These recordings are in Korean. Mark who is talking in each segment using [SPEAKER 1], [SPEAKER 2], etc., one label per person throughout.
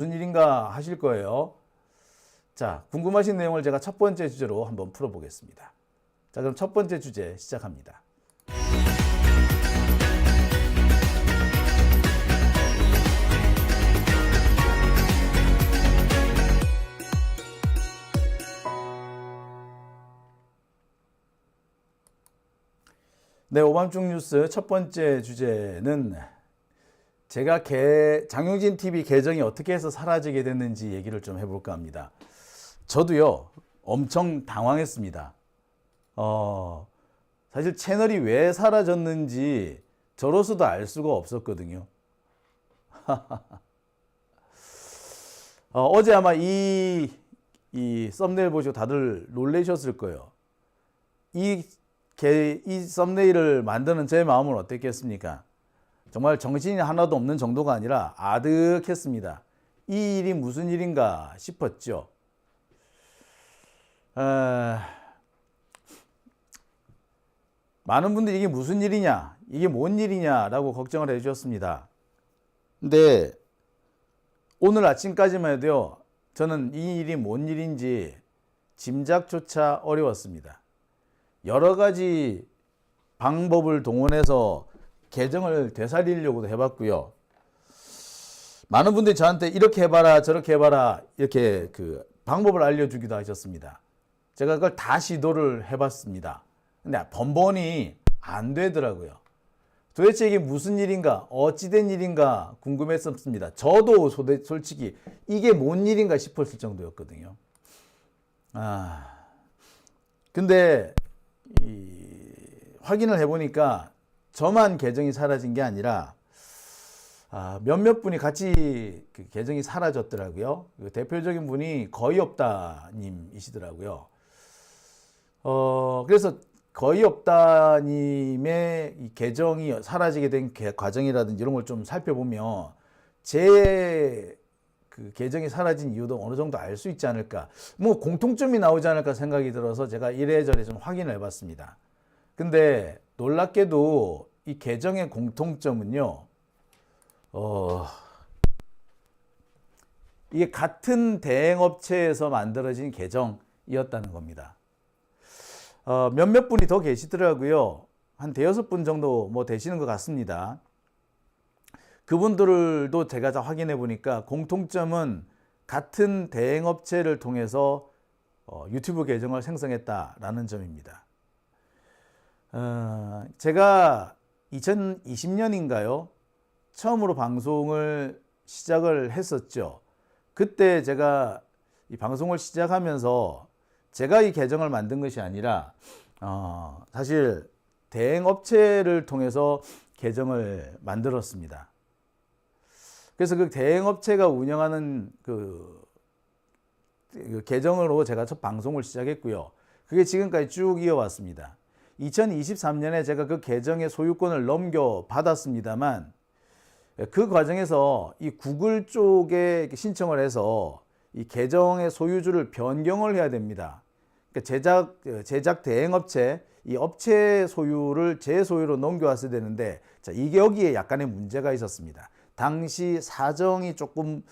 [SPEAKER 1] 무슨 일인가 하실 거예요. 자, 궁금하신 내용을 제가 첫 번째 주제로 한번 풀어보겠습니다. 자, 그럼 첫 번째 주제 시작합니다. 네, 오밤중 뉴스 첫 번째 주제는 제가 개, 장용진 TV 계정이 어떻게 해서 사라지게 됐는지 얘기를 좀 해볼까 합니다. 저도요, 엄청 당황했습니다. 어, 사실 채널이 왜 사라졌는지 저로서도 알 수가 없었거든요. 어, 제 아마 이, 이 썸네일 보시고 다들 놀라셨을 거예요. 이, 개, 이 썸네일을 만드는 제 마음은 어땠겠습니까? 정말 정신이 하나도 없는 정도가 아니라 아득했습니다. 이 일이 무슨 일인가 싶었죠. 에... 많은 분들이 이게 무슨 일이냐, 이게 뭔 일이냐라고 걱정을 해주셨습니다. 근데 오늘 아침까지만 해도요, 저는 이 일이 뭔 일인지 짐작조차 어려웠습니다. 여러 가지 방법을 동원해서 계정을 되살리려고도 해봤고요. 많은 분들이 저한테 이렇게 해봐라, 저렇게 해봐라, 이렇게 그 방법을 알려주기도 하셨습니다. 제가 그걸 다 시도를 해봤습니다. 근데 번번이 안 되더라고요. 도대체 이게 무슨 일인가, 어찌된 일인가 궁금했었습니다. 저도 솔직히 이게 뭔 일인가 싶었을 정도였거든요. 아, 근데 이, 확인을 해보니까 저만 계정이 사라진 게 아니라 아, 몇몇 분이 같이 그 계정이 사라졌더라고요. 그 대표적인 분이 거의 없다님이시더라고요. 어, 그래서 거의 없다님의 이 계정이 사라지게 된 개- 과정이라든지 이런 걸 좀 살펴보면 제 그 계정이 사라진 이유도 어느 정도 알 수 있지 않을까. 뭐 공통점이 나오지 않을까 생각이 들어서 제가 이래저래 좀 확인을 해봤습니다. 근데 놀랍게도 이 계정의 공통점은요, 어, 이게 같은 대행업체에서 만들어진 계정이었다는 겁니다. 어, 몇몇 분이 더 계시더라고요. 한 대여섯 분 정도 뭐 되시는 것 같습니다. 그분들도 제가 다 확인해 보니까 공통점은 같은 대행업체를 통해서 어, 유튜브 계정을 생성했다라는 점입니다. 어, 제가 2020년인가요? 처음으로 방송을 시작을 했었죠. 그때 제가 이 방송을 시작하면서 제가 이 계정을 만든 것이 아니라 어, 사실 대행 업체를 통해서 계정을 만들었습니다. 그래서 그 대행 업체가 운영하는 그, 그 계정으로 제가 첫 방송을 시작했고요. 그게 지금까지 쭉 이어왔습니다. 2023년에 제가 그 계정의 소유권을 넘겨 받았습니다만 그 과정에서 이 구글 쪽에 신청을 해서 이 계정의 소유주를 변경을 해야 됩니다. 그러니까 제작 제작 대행 업체 이 업체 소유를 제 소유로 넘겨왔어야 되는데 자 이게 여기에 약간의 문제가 있었습니다. 당시 사정이 조금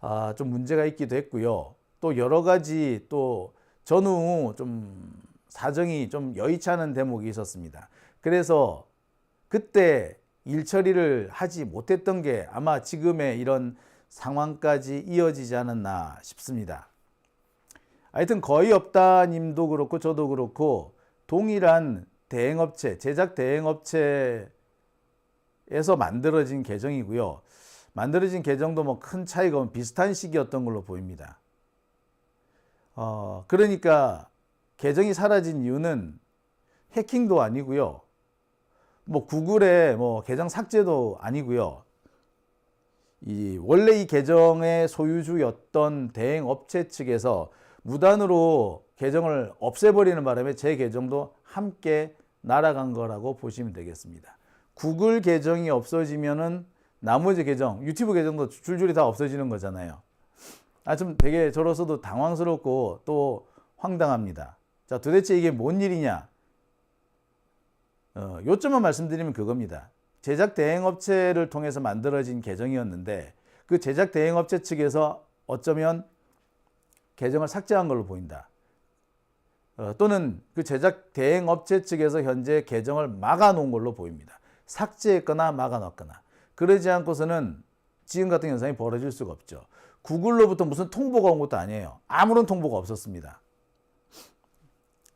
[SPEAKER 1] 아, 좀 문제가 있기도 했고요. 또 여러 가지 또 전후 좀 사정이 좀 여의치 않은 대목이 있었습니다. 그래서 그때 일 처리를 하지 못했던 게 아마 지금의 이런 상황까지 이어지지 않았나 싶습니다. 하여튼 거의 없다 님도 그렇고 저도 그렇고 동일한 대행업체, 제작 대행업체에서 만들어진 계정이고요. 만들어진 계정도 뭐 큰 차이가 없는 비슷한 시기였던 걸로 보입니다. 어, 그러니까 계정이 사라진 이유는 해킹도 아니고요. 뭐 구글의 뭐 계정 삭제도 아니고요. 이 원래 이 계정의 소유주였던 대행 업체 측에서 무단으로 계정을 없애버리는 바람에 제 계정도 함께 날아간 거라고 보시면 되겠습니다. 구글 계정이 없어지면은 나머지 계정, 유튜브 계정도 줄줄이 다 없어지는 거잖아요. 아, 좀 되게 저로서도 당황스럽고 또 황당합니다. 자, 도대체 이게 뭔 일이냐? 어, 요점만 말씀드리면 그겁니다. 제작 대행업체를 통해서 만들어진 계정이었는데 그 제작 대행업체 측에서 어쩌면 계정을 삭제한 걸로 보인다. 어, 또는 그 제작 대행업체 측에서 현재 계정을 막아놓은 걸로 보입니다. 삭제했거나 막아놨거나 그러지 않고서는 지금 같은 현상이 벌어질 수가 없죠. 구글로부터 무슨 통보가 온 것도 아니에요. 아무런 통보가 없었습니다.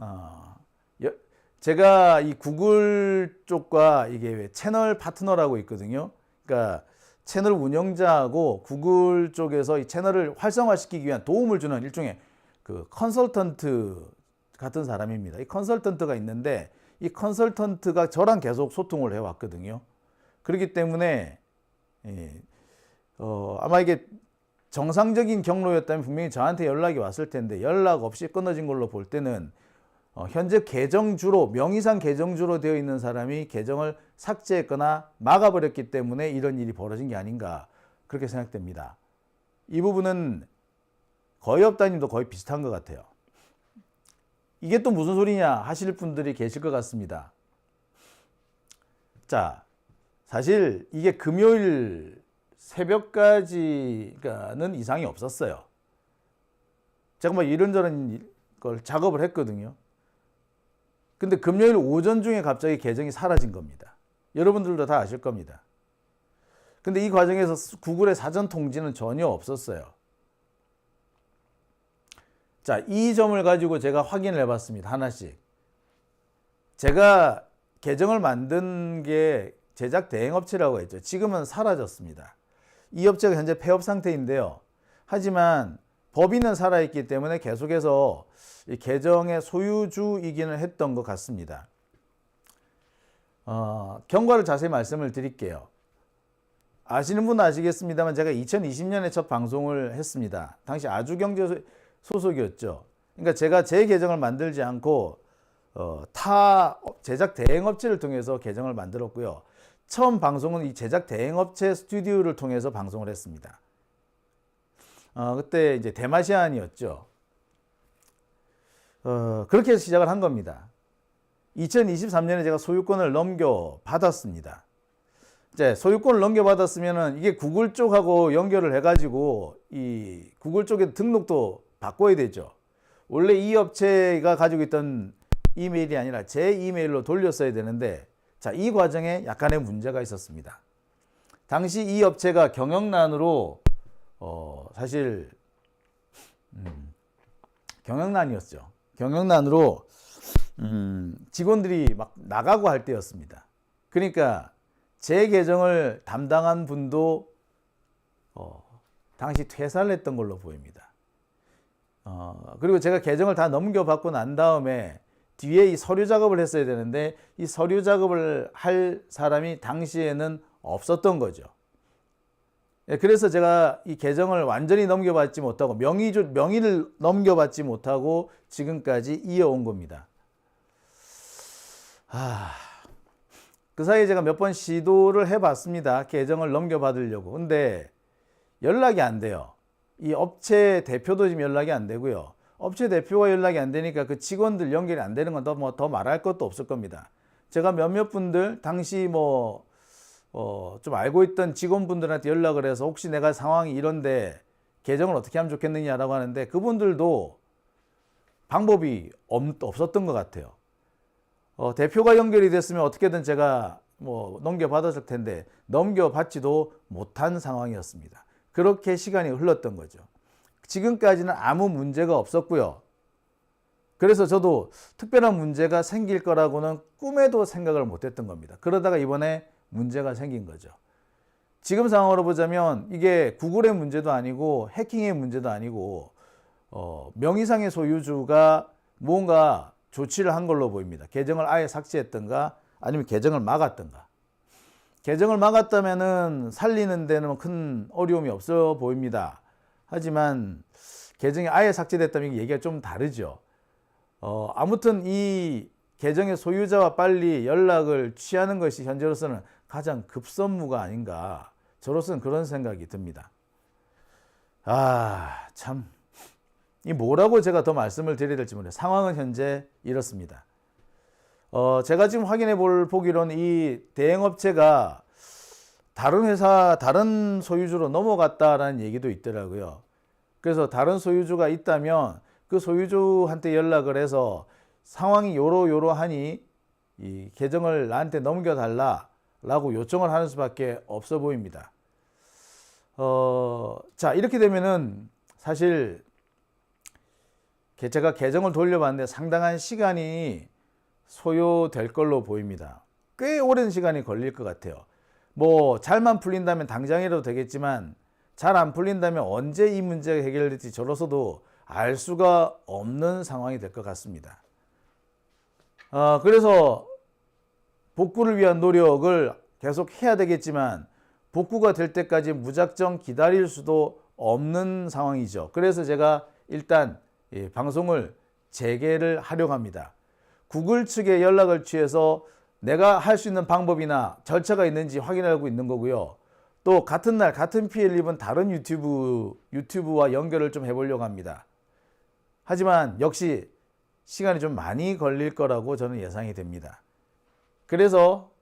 [SPEAKER 1] 어, 여- 제가 이 구글 쪽과 이게 왜 채널 파트너라고 있거든요. 그러니까 채널 운영자하고 구글 쪽에서 이 채널을 활성화시키기 위한 도움을 주는 일종의 그 컨설턴트 같은 사람입니다. 이 컨설턴트가 있는데 이 컨설턴트가 저랑 계속 소통을 해왔거든요. 그렇기 때문에 예, 어, 아마 이게 정상적인 경로였다면 분명히 저한테 연락이 왔을 텐데 연락 없이 끊어진 걸로 볼 때는 어, 현재 계정주로 명의상 계정주로 되어 있는 사람이 계정을 삭제했거나 막아버렸기 때문에 이런 일이 벌어진 게 아닌가 그렇게 생각됩니다. 이 부분은 거의 없다님도 거의 비슷한 것 같아요. 이게 또 무슨 소리냐 하실 분들이 계실 것 같습니다. 자, 사실 이게 금요일 새벽까지는 이상이 없었어요. 제가 뭐 이런저런 걸 작업을 했거든요. 근데 금요일 오전 중에 갑자기 계정이 사라진 겁니다. 여러분들도 다 아실 겁니다. 근데 이 과정에서 구글의 사전 통지는 전혀 없었어요. 자, 이 점을 가지고 제가 확인을 해봤습니다. 하나씩. 제가 계정을 만든 게 제작 대행업체라고 했죠. 지금은 사라졌습니다. 이 업체가 현재 폐업 상태인데요. 하지만 법인은 살아있기 때문에 계속해서 이 계정의 소유주이기는 했던 것 같습니다. 어, 경과를 자세히 말씀을 드릴게요. 아시는 분은 아시겠습니다만 제가 2020년에 첫 방송을 했습니다. 당시 아주경제 소속이었죠. 그러니까 제가 제 계정을 만들지 않고 어, 타 제작 대행업체를 통해서 계정을 만들었고요. 처음 방송은 이 제작 대행업체 스튜디오를 통해서 방송을 했습니다. 어, 그때 이제 대마시안이었죠. 어, 그렇게 해서 시작을 한 겁니다. 2023년에 제가 소유권을 넘겨받았습니다. 이제 소유권을 넘겨받았으면은 이게 구글 쪽하고 연결을 해가지고 이 구글 쪽에 등록도 바꿔야 되죠. 원래 이 업체가 가지고 있던 이메일이 아니라 제 이메일로 돌렸어야 되는데 자, 이 과정에 약간의 문제가 있었습니다. 당시 이 업체가 경영난으로 어, 사실 음, 경영난이었죠. 경영난으로 음, 직원들이 막 나가고 할 때였습니다. 그러니까 제 계정을 담당한 분도 어, 당시 퇴사를 했던 걸로 보입니다. 어, 그리고 제가 계정을 다 넘겨받고 난 다음에 뒤에 이 서류 작업을 했어야 되는데 이 서류 작업을 할 사람이 당시에는 없었던 거죠. 예, 그래서 제가 이 계정을 완전히 넘겨받지 못하고 명의 명의를 넘겨받지 못하고 지금까지 이어온 겁니다. 아, 그 사이에 제가 몇 번 시도를 해봤습니다. 계정을 넘겨받으려고. 근데 연락이 안 돼요. 이 업체 대표도 지금 연락이 안 되고요. 업체 대표가 연락이 안 되니까 그 직원들 연결이 안 되는 건 더 뭐 더 말할 것도 없을 겁니다. 제가 몇몇 분들 당시 뭐 어, 좀 알고 있던 직원분들한테 연락을 해서 혹시 내가 상황이 이런데 계정을 어떻게 하면 좋겠느냐라고 하는데 그분들도 방법이 없, 없었던 것 같아요. 어, 대표가 연결이 됐으면 어떻게든 제가 뭐 넘겨받았을 텐데 넘겨받지도 못한 상황이었습니다. 그렇게 시간이 흘렀던 거죠. 지금까지는 아무 문제가 없었고요. 그래서 저도 특별한 문제가 생길 거라고는 꿈에도 생각을 못 했던 겁니다. 그러다가 이번에 문제가 생긴 거죠. 지금 상황으로 보자면 이게 구글의 문제도 아니고 해킹의 문제도 아니고 어, 명의상의 소유주가 뭔가 조치를 한 걸로 보입니다. 계정을 아예 삭제했던가 아니면 계정을 막았던가. 계정을 막았다면은 살리는 데는 큰 어려움이 없어 보입니다. 하지만 계정이 아예 삭제됐다면 얘기가 좀 다르죠. 어, 아무튼 이 계정의 소유자와 빨리 연락을 취하는 것이 현재로서는 가장 급선무가 아닌가. 저로서는 그런 생각이 듭니다. 아, 참. 이 뭐라고 제가 더 말씀을 드려야 될지 모르겠어요. 상황은 현재 이렇습니다. 어, 제가 지금 확인해 볼 보기로는 이 대행업체가 다른 회사, 다른 소유주로 넘어갔다라는 얘기도 있더라고요. 그래서 다른 소유주가 있다면 그 소유주한테 연락을 해서 상황이 요러 요러하니 이 계정을 나한테 넘겨달라 라고 요청을 하는 수밖에 없어 보입니다. 어, 자 이렇게 되면은 사실 제가 계정을 돌려봤는데 상당한 시간이 소요될 걸로 보입니다. 꽤 오랜 시간이 걸릴 것 같아요. 뭐 잘만 풀린다면 당장이라도 되겠지만 잘 안 풀린다면 언제 이 문제가 해결될지 저로서도 알 수가 없는 상황이 될 것 같습니다. 어, 그래서 복구를 위한 노력을 계속 해야 되겠지만 복구가 될 때까지 무작정 기다릴 수도 없는 상황이죠. 그래서 제가 일단 이 방송을 재개를 하려고 합니다. 구글 측에 연락을 취해서 내가 할 수 있는 방법이나 절차가 있는지 확인하고 있는 거고요. 또 같은 날 같은 피해를 입은 다른 유튜브 유튜브와 연결을 좀 해보려고 합니다. 하지만 역시 시간이 좀 많이 걸릴 거라고 저는 예상이 됩니다. 그래서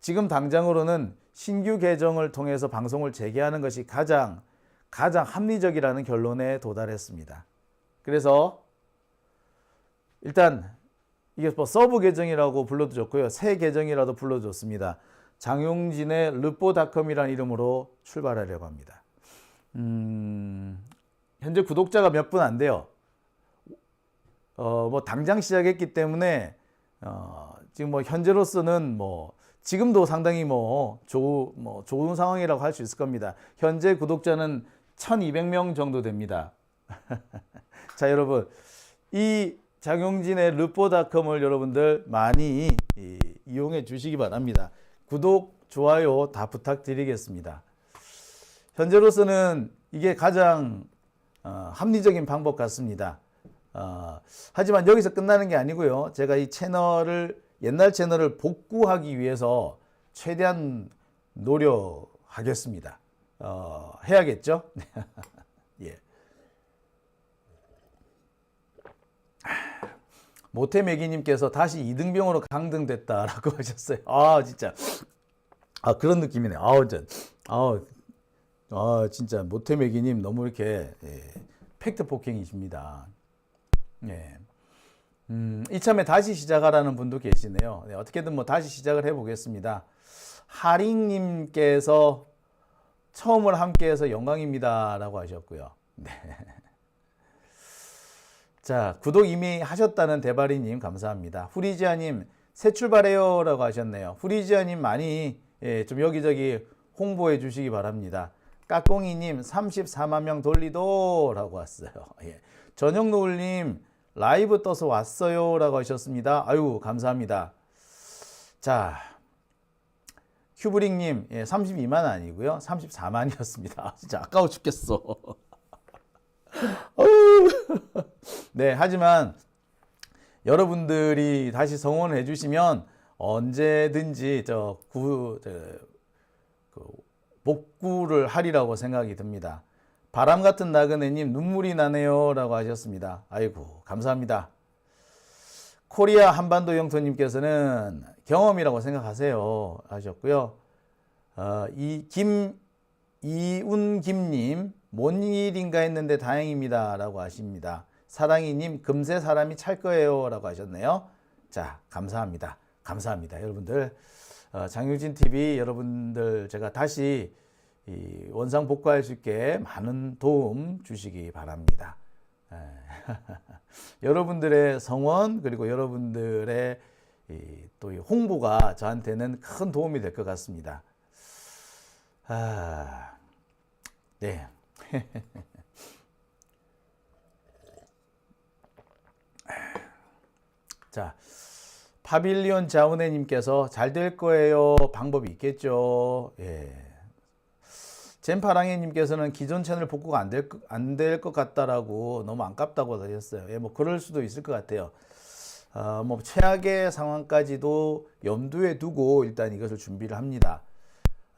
[SPEAKER 1] 지금 당장으로는 신규 계정을 통해서 방송을 재개하는 것이 가장 가장 합리적이라는 결론에 도달했습니다. 그래서 일단 이게 뭐 서브 계정이라고 불러도 좋고요. 새 계정이라도 불러도 좋습니다. 장용진의 르뽀닷컴이라는 이름으로 출발하려고 합니다. 음, 현재 구독자가 몇 분 안 돼요. 어, 뭐 당장 시작했기 때문에 어, 지금 뭐 현재로서는 뭐 지금도 상당히 뭐, 조, 뭐 좋은 상황이라고 할 수 있을 겁니다. 현재 구독자는 1200명 정도 됩니다. 자, 여러분. 이 장용진의 르포닷컴을 여러분들 많이 이, 이용해 주시기 바랍니다. 구독, 좋아요 다 부탁드리겠습니다. 현재로서는 이게 가장 어, 합리적인 방법 같습니다. 어, 하지만 여기서 끝나는 게 아니고요. 제가 이 채널을 옛날 채널을 복구하기 위해서 최대한 노력하겠습니다. 어, 해야겠죠? 예. 모태매기님께서 다시 이등병으로 강등됐다라고 하셨어요. 아 진짜 아 그런 느낌이네. 아우 진짜 아우 아 진짜 모태매기님 너무 이렇게 예, 팩트 폭행이십니다. 예. 음, 이참에 다시 시작하라는 분도 계시네요. 네, 어떻게든 뭐 다시 시작을 해보겠습니다. 하링님께서 처음을 함께해서 영광입니다라고 하셨고요. 네. 자, 구독 이미 하셨다는 대바리님 감사합니다. 후리지아님 새 출발해요라고 하셨네요. 후리지아님 많이 예, 좀 여기저기 홍보해 주시기 바랍니다. 까꿍이님 34만 명 돌리도라고 왔어요. 예. 전영노을님 라이브 떠서 왔어요 라고 하셨습니다. 아유 감사합니다. 자 큐브링님 예, 32만 아니고요 34만이었습니다. 진짜 아까워 죽겠어. 네 하지만 여러분들이 다시 성원을 해주시면 언제든지 저 구, 저, 그 복구를 하리라고 생각이 듭니다. 바람 같은 나그네님 눈물이 나네요 라고 하셨습니다. 아이고 감사합니다. 코리아 한반도 영토님께서는 경험이라고 생각하세요 하셨고요. 어, 이 김 이운김님 뭔 일인가 했는데 다행입니다 라고 하십니다. 사랑이님 금세 사람이 찰 거예요 라고 하셨네요. 자 감사합니다. 감사합니다 여러분들 어, 장유진 TV 여러분들 제가 다시 이 원상 복구할 수 있게 많은 도움 주시기 바랍니다. 에, 여러분들의 성원 그리고 여러분들의 또 홍보가 저한테는 큰 도움이 될 것 같습니다. 아, 네. 자, 파빌리온 자운해님께서 잘 될 거예요. 방법이 있겠죠. 예. 젠파랑해님께서는 기존 채널 복구가 안 될 안 될 것 같다라고 너무 안깝다고 하셨어요. 예, 뭐 그럴 수도 있을 것 같아요. 어, 뭐 최악의 상황까지도 염두에 두고 일단 이것을 준비를 합니다.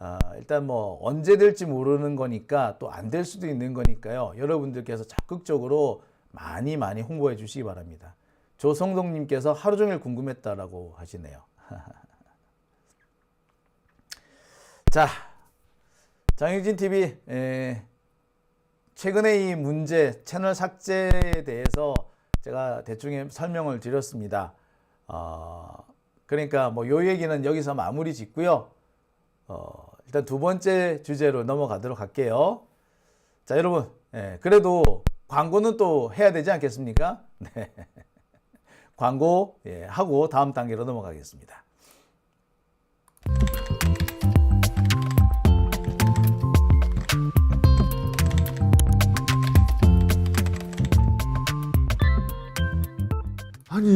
[SPEAKER 1] 어, 일단 뭐 언제 될지 모르는 거니까 또 안 될 수도 있는 거니까요. 여러분들께서 적극적으로 많이 많이 홍보해 주시기 바랍니다. 조성동님께서 하루 종일 궁금했다라고 하시네요. 자, 장유진 TV 에, 최근에 이 문제 채널 삭제에 대해서 제가 대충 설명을 드렸습니다. 어, 그러니까 뭐 요 얘기는 여기서 마무리 짓고요. 어, 일단 두 번째 주제로 넘어가도록 할게요. 자, 여러분, 예, 그래도 광고는 또 해야 되지 않겠습니까? 네. 광고 예, 하고 다음 단계로 넘어가겠습니다. funny